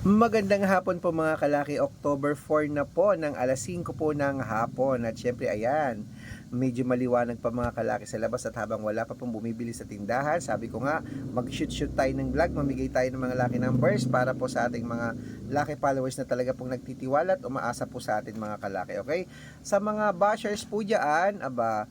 Magandang hapon po mga kalaki, October 4 na po ng alas 5 po ng hapon at syempre ayan, medyo maliwanag pa mga kalaki sa labas at habang wala pa pong bumibili sa tindahan, sabi ko nga mag-shoot shoot tayo ng vlog, mamigay tayo ng mga lucky numbers para po sa ating mga lucky followers na talaga pong nagtitiwala at umaasa po sa atin mga kalaki, okay? Sa mga bashers po dyan, aba,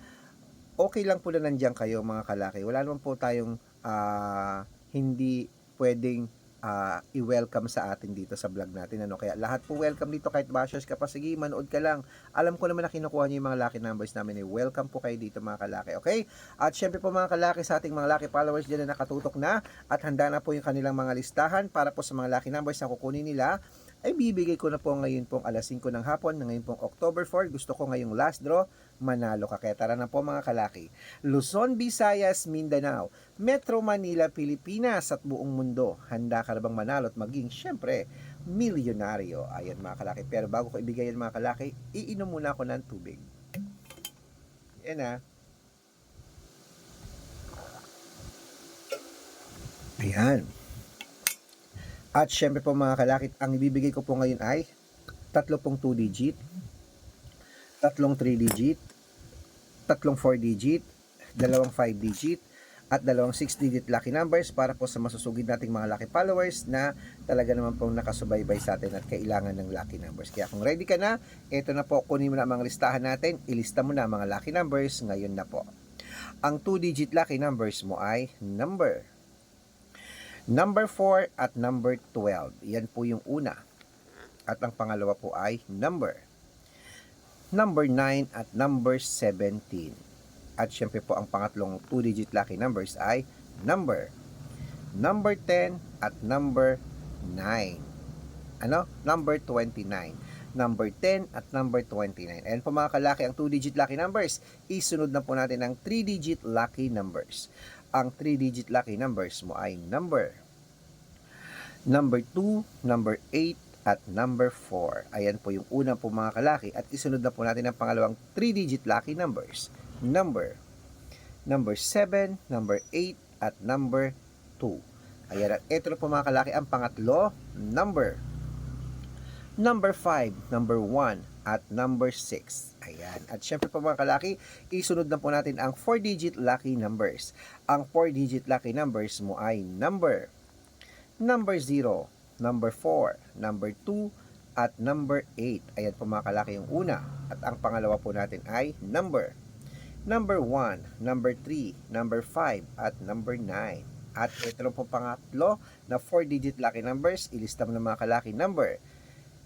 okay lang po na nandiyan kayo mga kalaki. Wala naman po tayong ah, hindi pwedeng ah, i-welcome sa atin dito sa vlog natin. Ano? Kaya lahat po welcome dito kahit bashers ka pa. Sige, manood ka lang. Alam ko naman na kinukuha niyo yung mga lucky numbers namin. Eh. Welcome po kayo dito mga kalaki. Okay? At syempre po mga kalaki sa ating mga lucky followers dyan na nakatutok na at handa na po yung kanilang mga listahan para po sa mga lucky numbers na kukunin nila ay bibigay ko na po ngayon pong alas 5 ng hapon, na ngayon pong October 4. Gusto ko ngayong last draw, manalo ka. Kaya tara na po mga kalaki. Luzon, Visayas, Mindanao, Metro Manila, Pilipinas at buong mundo. Handa ka na bang manalo at maging, syempre, milyonaryo. Ayan mga kalaki. Pero bago ko ibigay yan mga kalaki, iinom muna ako ng tubig. Yan ah. Ayan. At syempre po mga kalakit, ang ibibigay ko po ngayon ay tatlo pong 2 digit, tatlong 3 digit, tatlong 4 digit, dalawang 5 digit, at dalawang 6 digit lucky numbers para po sa masusugid nating mga lucky followers na talaga naman pong nakasubaybay sa atin at kailangan ng lucky numbers. Kaya kung ready ka na, ito na po, kunin mo na mga listahan natin, ilista mo na mga lucky numbers ngayon na po. Ang 2 digit lucky numbers mo ay number Number 4 at number 12. Yan po yung una. At ang pangalawa po ay number. Number 9 at number 17. At syempre po ang pangatlong 2-digit lucky numbers ay number. Number 10 at number 9. Ano? Number 29. Number 10 at number 29. Ayan po mga kalaki ang 2-digit lucky numbers. Isunod na po natin ang 3-digit lucky numbers ang 3-digit lucky numbers mo ay number number 2, number 8, at number 4. Ayan po yung unang po mga kalaki at isunod na po natin ang pangalawang 3-digit lucky numbers. Number number 7, number 8, at number 2. Ayan at ito na po mga kalaki ang pangatlo, number number 5, number 1, at number 6. Ayan. At syempre po mga kalaki, isunod na po natin ang 4-digit lucky numbers. Ang 4-digit lucky numbers mo ay number, number 0, number 4, number 2, at number 8. Ayan po mga kalaki yung una. At ang pangalawa po natin ay number, number 1, number 3, number 5, at number 9. At ito lang po pangatlo na 4-digit lucky numbers. Ilista mo ng mga kalaki number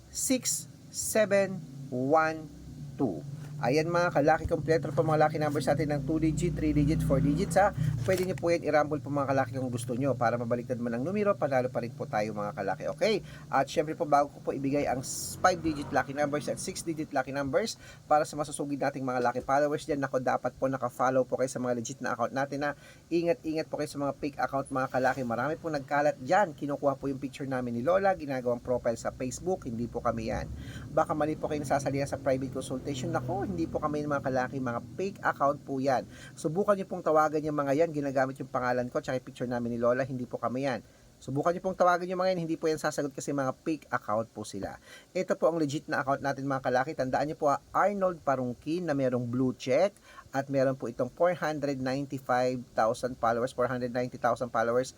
6, 7, 1, 2. Ayan mga kalaki, kompleto po mga lucky numbers natin ng 2 digit, 3 digit, 4 digits ha. Pwede nyo po yan i-rumble po mga kalaki kung gusto nyo para mabaliktad man ang numero, panalo pa rin po tayo mga kalaki. Okay? At syempre po bago ko po ibigay ang 5 digit lucky numbers at 6 digit lucky numbers para sa masusugid nating mga lucky followers dyan. Nako dapat po naka-follow po kayo sa mga legit na account natin na ingat-ingat po kayo sa mga fake account mga kalaki. Marami po nagkalat dyan. Kinukuha po yung picture namin ni Lola, ginagawang profile sa Facebook. Hindi po kami yan. Baka mali po kayo nasasalihan sa private consultation. Nako, hindi po kami mga kalaki, mga fake account po yan. Subukan nyo pong tawagan yung mga yan, ginagamit yung pangalan ko, tsaka picture namin ni Lola, hindi po kami yan. Subukan nyo pong tawagan yung mga yan, hindi po yan sasagot kasi mga fake account po sila. Ito po ang legit na account natin mga kalaki. Tandaan nyo po, ah, Arnold Parungkin na merong blue check at meron po itong 495,000 followers, 490,000 followers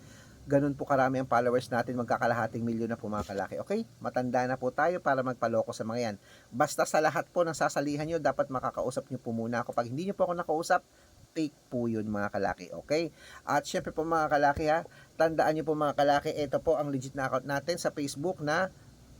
ganun po karami ang followers natin, magkakalahating milyon na po mga kalaki. Okay? Matanda na po tayo para magpaloko sa mga yan. Basta sa lahat po ng sasalihan nyo, dapat makakausap nyo po muna ako. Pag hindi nyo po ako nakausap, fake po yun mga kalaki. Okay? At syempre po mga kalaki ha, tandaan nyo po mga kalaki, ito po ang legit na account natin sa Facebook na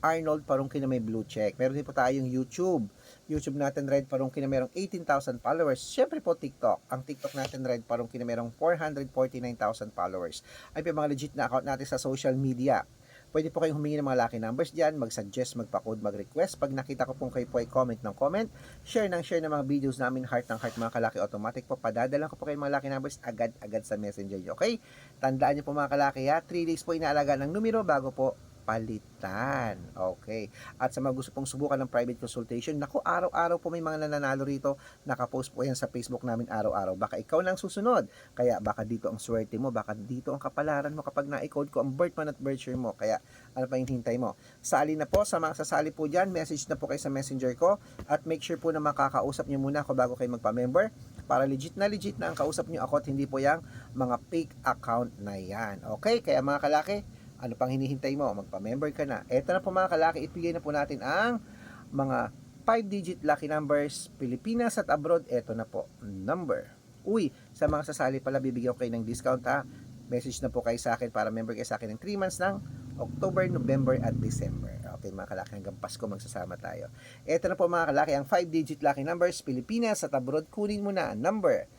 Arnold Parungkin na may blue check. Meron din po tayong YouTube. YouTube natin Red Parungkin na merong 18,000 followers. Siyempre po TikTok. Ang TikTok natin Red Parungkin na merong 449,000 followers. Ay po mga legit na account natin sa social media. Pwede po kayong humingi ng mga lucky numbers dyan, mag-suggest, magpa-code, mag-request. Pag nakita ko pong kayo po ay comment ng comment, share ng share ng mga videos namin, heart ng heart mga kalaki automatic po. Padadalan ko po kayo mga lucky numbers agad-agad sa messenger nyo. Okay? Tandaan nyo po mga kalaki ha, 3 days po inaalaga ng numero bago po papalitan. Okay. At sa mga gusto pong subukan ng private consultation, naku, araw-araw po may mga nananalo rito. Nakapost po yan sa Facebook namin araw-araw. Baka ikaw lang susunod. Kaya baka dito ang swerte mo, baka dito ang kapalaran mo kapag na-code ko ang birth month at birth year mo. Kaya ano pa yung hintay mo? Sali na po sa mga sasali po dyan. Message na po kayo sa messenger ko. At make sure po na makakausap nyo muna ako bago kayo magpa-member. Para legit na legit na ang kausap nyo ako at hindi po yung mga fake account na yan. Okay? Kaya mga kalaki, ano pang hinihintay mo? Magpa-member ka na. Eto na po mga kalaki, ipigay na po natin ang mga 5-digit lucky numbers, Pilipinas at abroad. Eto na po, number. Uy, sa mga sasali pala, bibigyan ko kayo ng discount ha. Message na po kayo sa akin para member kayo sa akin ng 3 months ng October, November at December. Okay mga kalaki, hanggang Pasko magsasama tayo. Eto na po mga kalaki, ang 5-digit lucky numbers, Pilipinas at abroad. Kunin mo na, number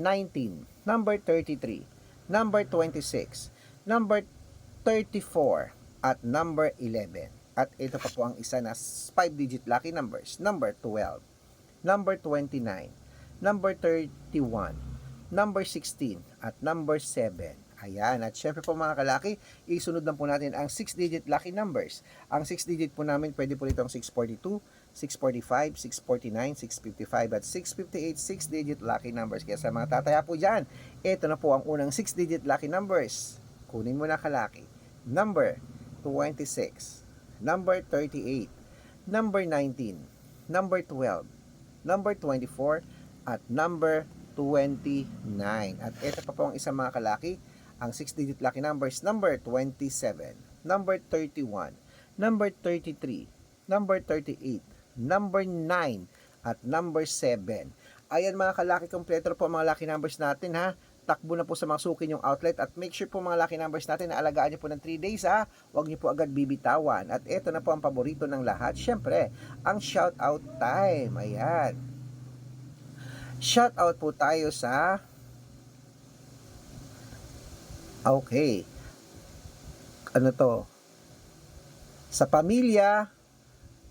19, number 33, number 26, number 34, at number 11. At ito pa po ang isa na 5-digit lucky numbers, number 12, number 29, number 31, number 16, at number 7. Ayan, at syempre po mga kalaki, isunod lang po natin ang 6-digit lucky numbers. Ang 6-digit po namin, pwede po rito ang 642, 645, 649, 655 at 658 6-digit lucky numbers. Kaya sa mga tataya po dyan, ito na po ang unang 6-digit lucky numbers. Kunin mo na kalaki. Number 26, number 38, number 19, number 12, number 24, at number 29. At ito pa po ang isang mga kalaki, ang 6-digit lucky numbers, number 27, number 31, number 33, number 38, number 9, at number 7. Ayan mga kalaki, kompleto po mga lucky numbers natin ha. Takbo na po sa mga suki yung outlet at make sure po mga lucky numbers natin na alagaan nyo po ng 3 days ha. Huwag nyo po agad bibitawan. At ito na po ang paborito ng lahat. Siyempre, ang shout out time. Ayan. Shout out po tayo sa Okay. Ano to? Sa pamilya,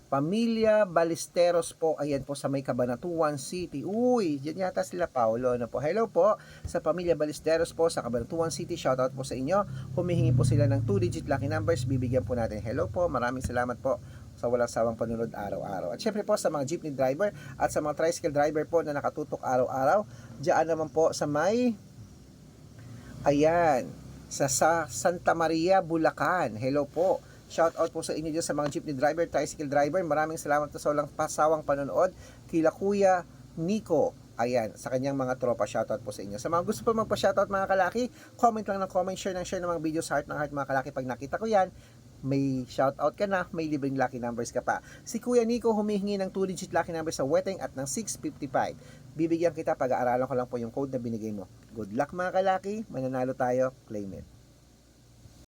pamilya Balisteros po, ayan po sa may Cabanatuan City. Uy, yan yata sila Paolo. Ano po? Hello po sa pamilya Balisteros po sa Cabanatuan City. Shoutout po sa inyo. Humihingi po sila ng 2-digit lucky numbers. Bibigyan po natin. Hello po. Maraming salamat po sa walang sawang panunod araw-araw. At syempre po sa mga jeepney driver at sa mga tricycle driver po na nakatutok araw-araw. Diyan naman po sa may Ayan, sa, sa Santa Maria, Bulacan. Hello po. Shout out po sa inyo dyan sa mga jeepney driver, tricycle driver. Maraming salamat sa walang pasawang panonood. Kila Kuya Nico. Ayan, sa kanyang mga tropa, shoutout po sa inyo. Sa mga gusto po magpa-shoutout mga kalaki, comment lang ng comment, share ng share ng mga videos, heart ng heart mga kalaki. Pag nakita ko yan, may shoutout ka na, may libreng lucky numbers ka pa. Si Kuya Nico humihingi ng 2-digit lucky numbers sa wedding at ng 655. Bibigyan kita, pag-aaralan ko lang po yung code na binigay mo. Good luck mga kalaki, mananalo tayo, claim it.